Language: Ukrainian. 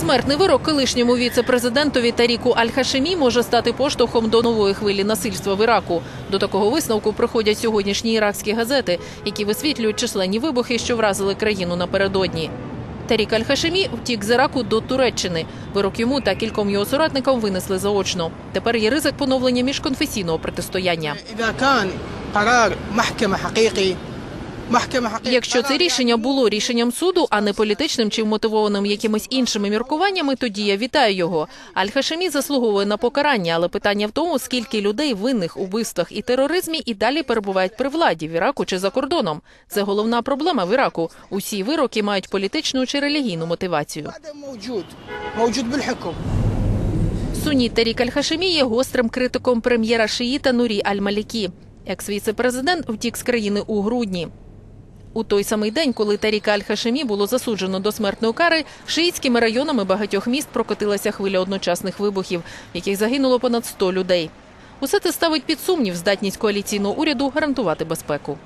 Смертний вирок колишньому віце-президентові Таріку Аль-Хашемі може стати поштовхом до нової хвилі насильства в Іраку. До такого висновку приходять сьогоднішні іракські газети, які висвітлюють численні вибухи, що вразили країну напередодні. Тарік Аль-Хашемі втік з Іраку до Туреччини. Вирок йому та кільком його соратникам винесли заочно. Тепер є ризик поновлення міжконфесійного протистояння. Якщо це рішення було рішенням суду, а не політичним чи вмотивованим якимись іншими міркуваннями, тоді я вітаю його. Аль-Хашемі заслуговує на покарання, але питання в тому, скільки людей винних у вбивствах і тероризмі і далі перебувають при владі в Іраку чи за кордоном. Це головна проблема в Іраку. Усі вироки мають політичну чи релігійну мотивацію. Суні Тарік Аль-Хашемі є гострим критиком прем'єра Шиїта Нурі Аль-Малікі. Екс віце президент втік з країни у грудні. У той самий день, коли Таріка Аль-Хашемі було засуджено до смертної кари, шиїцькими районами багатьох міст прокотилася хвиля одночасних вибухів, яких загинуло понад 100 людей. Усе це ставить під сумнів здатність коаліційного уряду гарантувати безпеку.